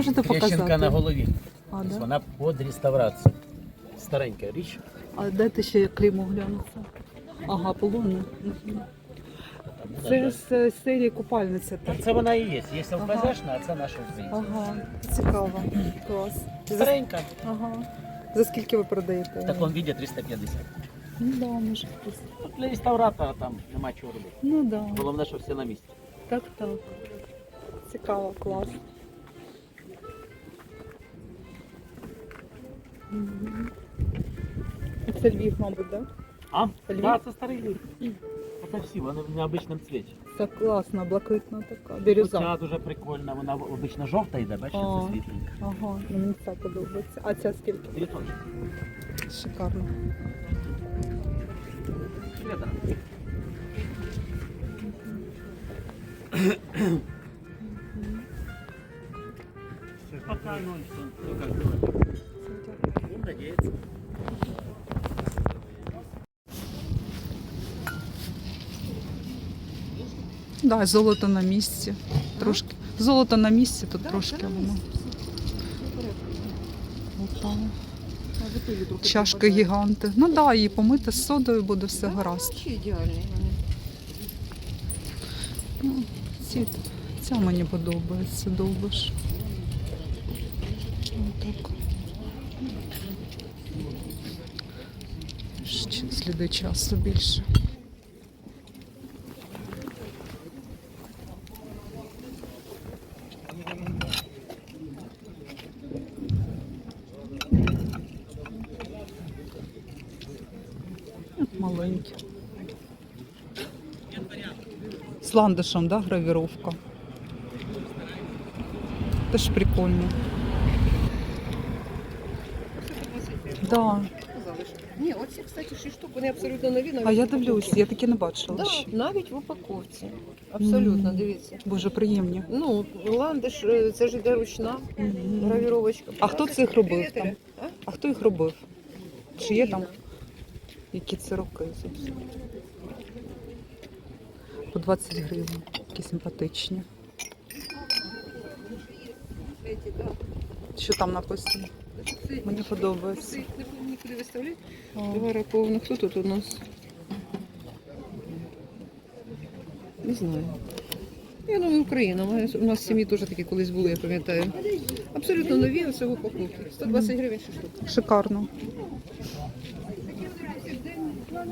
Можете Трещинка на голові. А, Тобто да? Вона під реставрацію. Старенька річ. а дайте ще кліму глянути. Ага, полуна. Це даже- з е, серії купальниця. Так? Це вона і є. Є Ага. А це наша українська. Ага, цікаво. Клас. Старенька. ага. За скільки ви продаєте? В такому віді 350. Ну да, може хтось. Для реставратора там нема чого робити. Ну да. Головне, що все на місці. Так, так. Цікаво, клас. Це Львів, мабуть, так? Да? А? Львів? Так, це старий ліс. Це всі, вони в необичному цвіті. Це класна, блакитна така. Бірюза. Ця дуже прикольна, вона обично жовта йде, бачите, це світленька. Ага, ну, мені це подобається. А ця скільки? 900. Шикарно. Шведа. Пока что, ну как говорится. Да, золото на місці. Трошки. Золото на місці, тут трошки воно. Опа. Чашки гіганти. Ну так, да, її помити з содою буде все гаразд. Ну, ці, ця мені подобається, довбиш. Отак. Сліди часу більше. Маленькі. З ландишем, да, гравіровка? Теж прикольно. Да. Ні, оці, кстати, 6 штук, вони абсолютно нові. навіть А я в упаковці. дивлюсь, я такі не бачила. Да, ще. навіть в упаковці. Абсолютно, Мгм. дивіться. Боже, приємні. Ну, ландиш, е, це ж іде ручна Мгм. гравіровочка. А хто цих робив там? А? А хто їх робив? Чи є там які це роки зовсім? По 20 гривень. Які симпатичні. Що там написано? Мені подобається. Не було нікуди виставляти. О, Два раковано. Хто тут у нас? Не знаю. Я думаю, Україна. У нас- в сім'ї теж такі колись були, я пам'ятаю. Абсолютно нові, оце в упаковці. 120 гривень ще штука. Шикарно.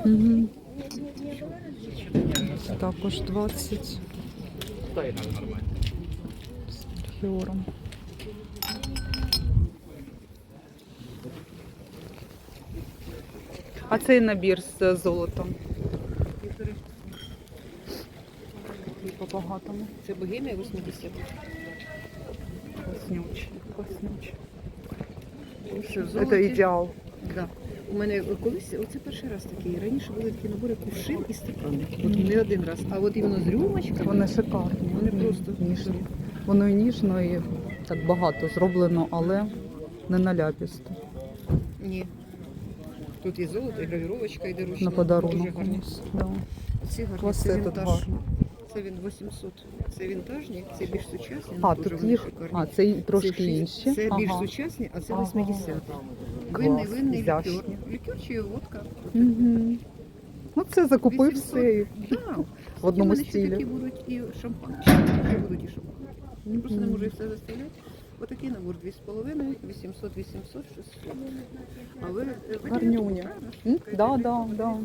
Угу. Також 20 Стоит надо нормально. з фіором. А цей набір з золотом. І по-багатому. Це богемія 80. Класнючий, класнючий. Ось Це ідеал. Да. У мене колись, оце перший раз такий. Раніше були такі набори кувшин і стакани. От не один раз. А от іменно з рюмочками. Вони шикарні. Вони просто ніжні. Воно і ніжно, і так багато зроблено, але не наляпісто. Ні. Тут і золото, і гравіровочка, і доручна. На подарунок Дуже гарні. Да. Ці гарні. Це тут вінтаж. Це він 800. Це вінтажні, це більш сучасні. А, дуже тут вони їх, шикарні. а, це і трошки шість- інші. Це більш Ага. сучасні, а це Ага. 80 Клас, Винний, винний лікер. ізящні. Лікер чи водка. Угу. Ну це закупив 800. все і Да. в одному У мене ще стилі. такі будуть і шампанські. Ще будуть і шампанські. Просто не можу їх все заставляти. Отакий набор 2,5, 800, 800, 600. А ви ви Гарнюня. Да, да, да.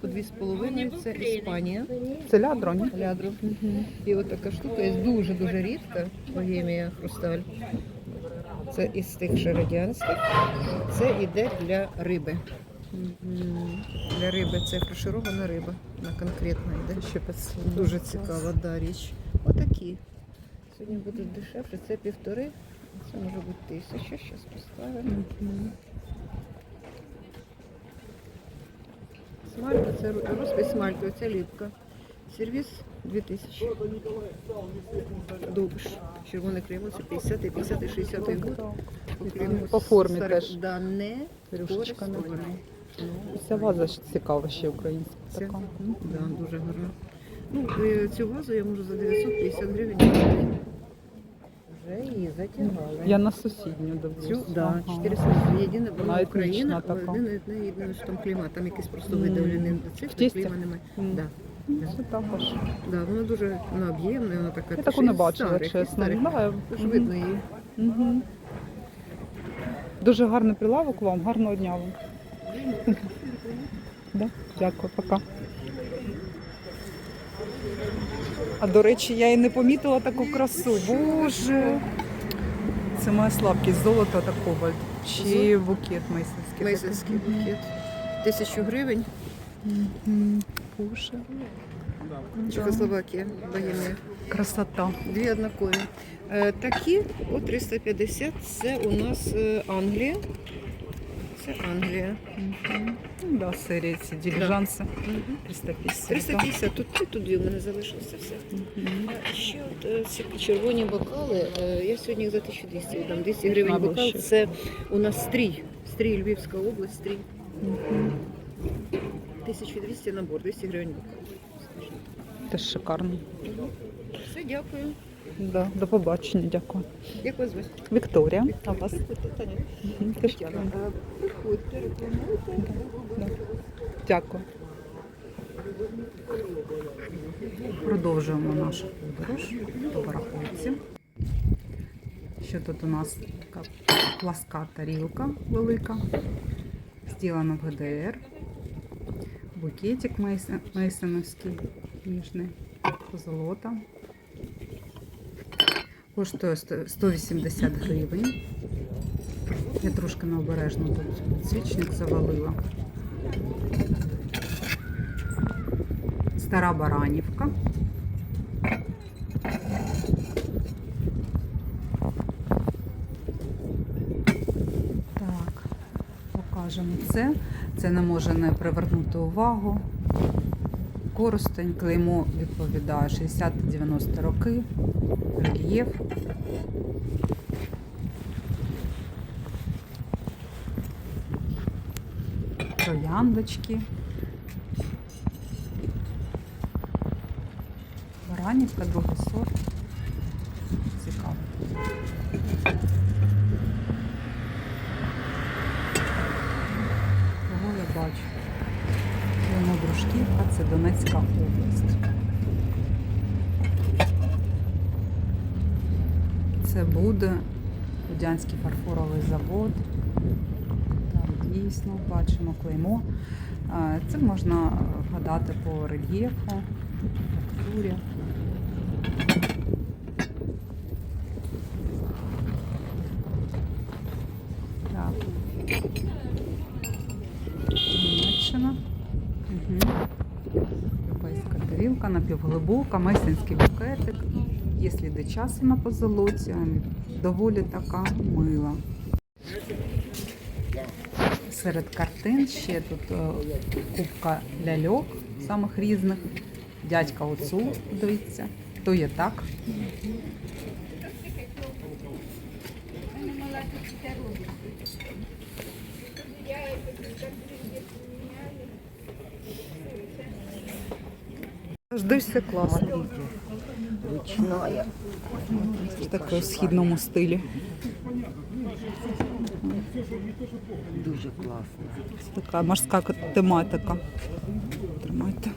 По 2,5 це Іспанія. Це лядро, ні? Лядро. І от така штука є дуже-дуже рідка. Богемія хрусталь. Це із тих ще радянських. Це йде для риби. Для риби це фарширована риба. Вона конкретно йде. Ще 500. Дуже цікава да, річ. Отакі. Сьогодні будуть дешевше. Це півтори, це може бути тисяча. Зараз поставимо. Смальта, це розпис смальту, це ліпка. Сервіс 2000. Довбиш. Червоний клеймо це 50 50 60 год. По формі теж. Да, не Рюшечка користуваний. Ну, Ця ваза ж цікава ще українська. Це? Така. Да, дуже гарно. Ну, е, цю вазу я можу за 950 гривень купити. Вже її затягали. Я на сусідню Цю, дивлюсь. да, Ага. 400 єдине, вона Вона Україна, етнічна така. єдине, єдине, єдине, що там клейма, там якийсь просто Мгм. видавлений В цифри, тісті? клейма немає. М. Да. Це також. Да, вона дуже вона об'ємна, вона така. Я таку ж не із бачила, старих, із чесно. старих. Да, Тож мгм. видно її. Мгм. Дуже гарний прилавок вам, гарного дня вам. Да? Дякую, пока. А до речі, я і не помітила таку красу. Боже. Це моя слабкість, золото та кобальт. Чи букет мейсонський. Мейсонський букет. Тисячу гривень. Мгм. Боже. Чехословакія, Богемія. Красота. Дві однакові. Е, такі по 350 це у нас е, Англія. Це Англія. Мгм. Ну, Да, серія ці діліжанси. Мгм. 350. 350, тут три, тут дві в мене залишилося все. Мгм. А Ще от ці червоні бокали. е, Я сьогодні їх за 1200 віддам. 200 гривень Або бокал. ще. Це у нас стрій. Стрій Львівська область, стрій. Мгм. 1200 набор, 200 гривень бокал. Теж шикарно. Все, дякую. Да, до побачення, дякую. Як вас звати? Вікторія, а вас? Приходьте, Тетяна. Рекламуйте. Дякую. Продовжуємо нашу подорож до Барахольці. Що тут у нас така пласка тарілка велика, зділана в ГДР, букетик мейс- мейсоновський ніжний, золота. Коштує 180 гривень. Я трошки необережно тут підсвічник завалила. Стара Баранівка. Так, покажемо це. Це не може не привернути увагу. Коростень, клеймо відповідає 60-90 роки. Рельєф. Трояндочки. Баранівка, другий сорт. Цікаво. Кого я бачу? Воно Дружківка, це Донецька область. Це буде Будянський фарфоровий завод. Так, дійсно, бачимо клеймо. Це можна вгадати по рельєфу, фактурі. Так. Німеччина. Угу. Європейська тарілка, месенський букетик. Є сліди часу на позолоті, доволі така мила. Серед картин ще тут е, кубка ляльок самих різних. Дядька Оцу, дивіться, то є так. Завжди все класно. Ручная. В такому східному стилі. Дуже класно. Це така морська тематика. Тримайте.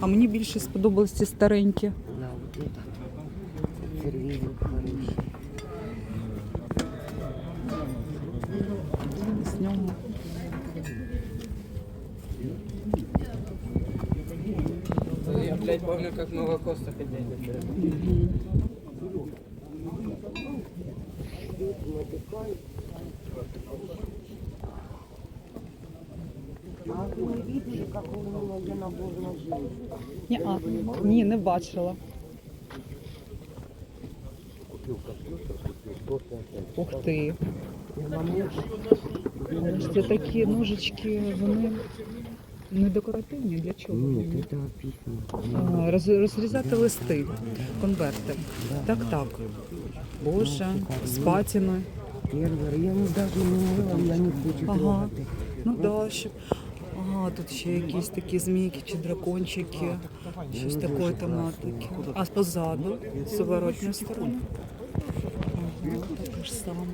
А мені більше сподобались ці старенькі. Да, вот это. Сервизик хороший. З нього. Я, блядь, помню, как молоко ходили. Мгм. Ні-а. Ні, не бачила. Ух ти. Це такі ножички, вони Не декоративні, для чого? Нет, вони? это письма. А, роз, розрізати листи, конверти. Так, так. Боже, з патіною. Первый. Я ну, даже не мыла, я не хочу Ага. трогати. Ну да, ще. Ага, тут ще якісь такі змійки чи дракончики, щось такої тематики. А позаду, з зворотньої сторони. Ага, таке ж саме.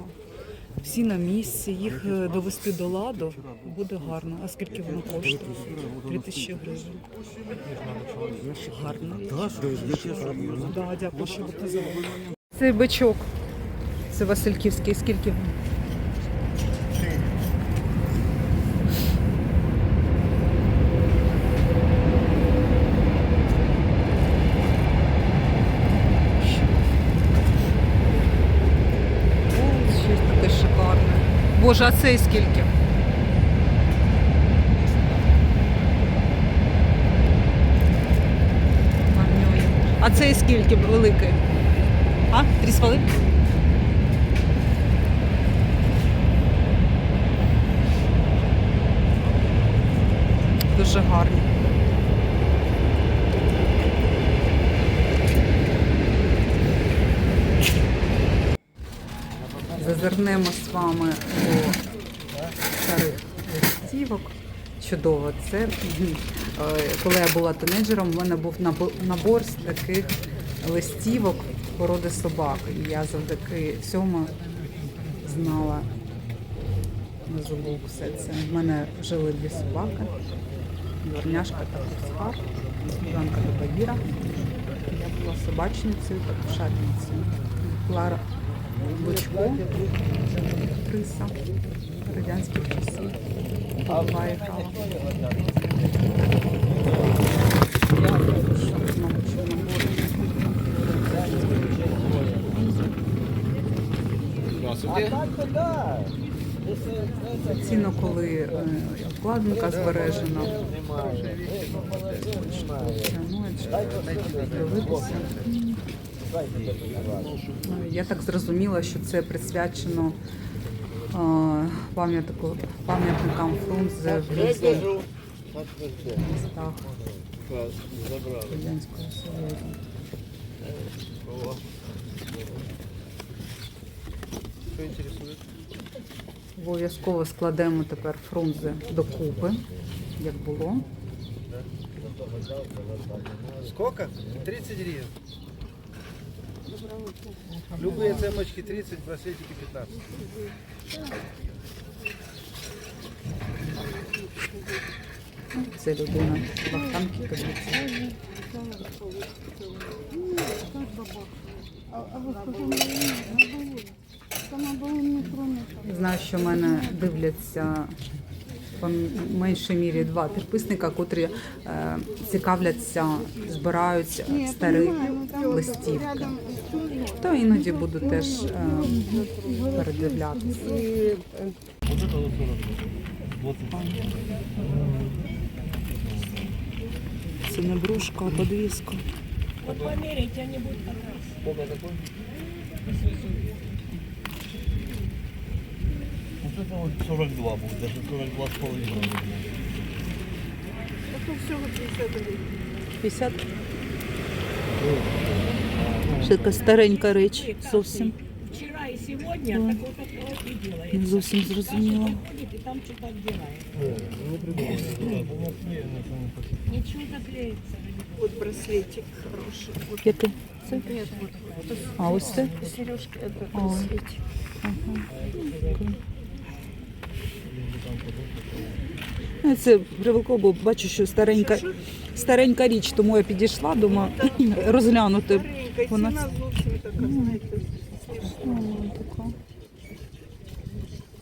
Всі на місці, їх е, довести до ладу буде гарно. А скільки воно коштує? Три тисячі гривень. Гарно. Да, дякую, що показали. казали. Цей бичок. Це Васильківський. Скільки? він? О, щось таке шикарне. Боже, а цей скільки? А цей скільки великий? А? Три з половиною? Дуже гарні. Зазирнемо з вами до старих листівок. Чудово. Це е, коли я була тинейджером, у мене був набор з таких листівок породи собак. І я завдяки цьому знала на зубок все це. В мене жили дві собаки. Дворняшка та Курсхар, Сніжанка та Багіра. Я була собачницею та кошатницею. Клара Бочко, Криса, радянських часів. Буває набори? Ціно, коли е, вкладинка збережена. Дивитися. Я так зрозуміла, що це присвячено е, пам'ятникам Фрунзе в різних містах Радянського Союзу. Обов'язково складемо тепер Фрунзе докупи, як було. Сколько? 30 гривен. Любые цемочки 30, браслетики 15. Це людина вахтанки каблиці. Знаю, що в мене дивляться по меншій мірі два підписника, котрі е, цікавляться, збирають старі листівки. То іноді буду теж е, передивлятися. Вот это вот 40. 20. Це не брушка, а подвіска. Вот это вот 42 будет, даже 42 с половиной. 50? Ще така старенька річ зовсім. Такое такое и. Не зовсім и там так клеится. Вот браслетик хороший. Який? Це? А ось це? сережка, это А. браслетик. Ну, Це привелко, бо бачу, що старенька, старенька річ, тому я підійшла, думаю, розглянути. Вона ціна зовсім така, знаєте.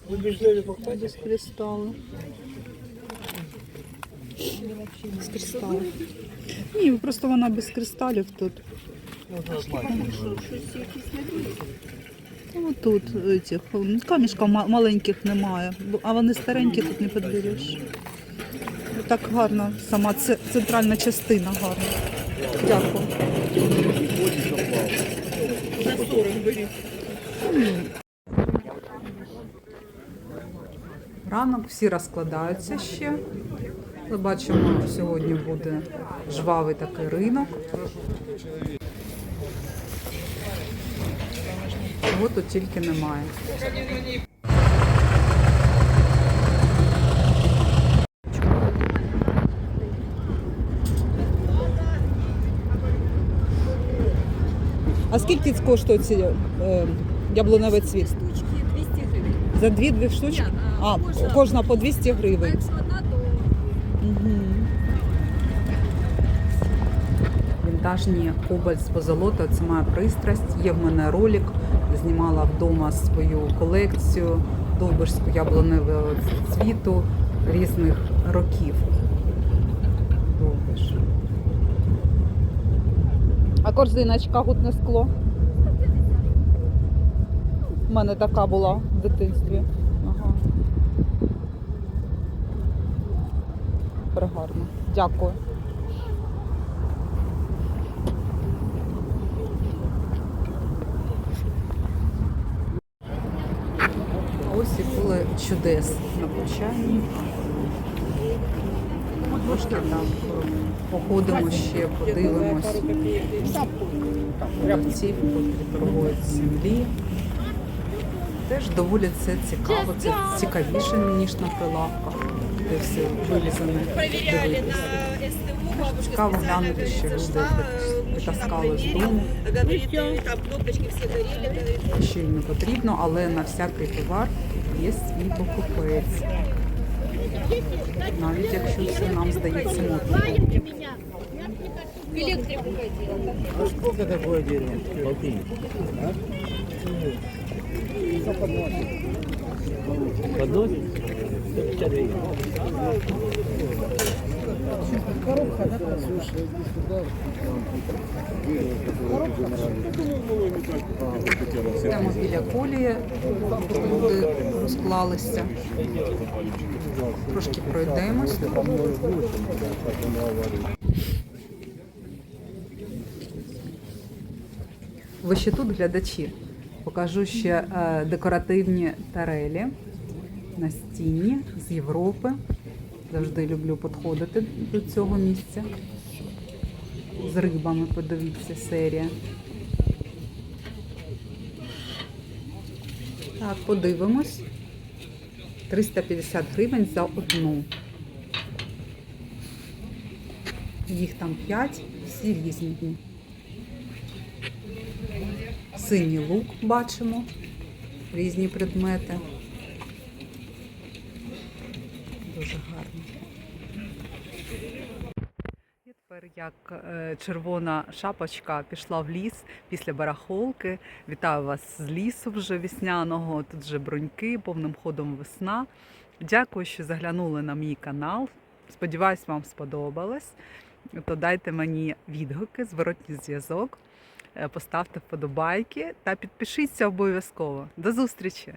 Вы бежали покупать? Без кристали. Без кристалів. Ні, просто вона без кристалів тут. Ну, тут цих камішків маленьких немає, а вони старенькі тут не підбереш. Так гарно, сама центральна частина гарна. Дякую. Ранок всі розкладаються ще. Але бачимо, сьогодні буде жвавий такий ринок. Чого тут тільки немає. А скільки коштує ці е, яблуневий цвіт? штучки 200 гривень. За дві-дві штучки? Ні, А, кожна- кожна по 200 А гривень. якщо одна, то Мгм. Вінтажні кобальт з позолота це моя пристрасть. Є в мене ролик, знімала вдома свою колекцію довбишську яблуневого цвіту різних років. Довбиш. А корзиночка гутне скло. У мене така була в дитинстві. Ага. Пригарно. Дякую. Ось і поле чудес на Почайні. Трошки там походимо ще, подивимось. Продавців, котрі торгують землі. Теж доволі це цікаво. Це цікавіше, ніж на прилавках, де все вилізане. Цікаво глянути, що люди витаскали з дому. все говорит, що їм не потрібно, але на всякий товар є свій покупець. Навіть якщо це нам здається модним. А сколько такое дерево? Полтинник. Подносит? 150 гривен. Йдемо біля колії, люди розклалися. Трошки пройдемось. Ви ще тут глядачі? Покажу ще е, декоративні тарелі настінні з Європи. Завжди люблю підходити до цього місця. З рибами, подивіться, серія. Так, подивимось. 350 гривень за одну. Їх там 5, всі різні. Синій лук бачимо, різні предмети. Дуже гарно. І тепер як е, червона шапочка пішла в ліс після барахолки. Вітаю вас з лісу вже весняного. Тут вже броньки, повним ходом весна. Дякую, що заглянули на мій канал. Сподіваюсь, вам сподобалось. То дайте мені відгуки, зворотній зв'язок, поставте вподобайки та підпишіться обов'язково. До зустрічі!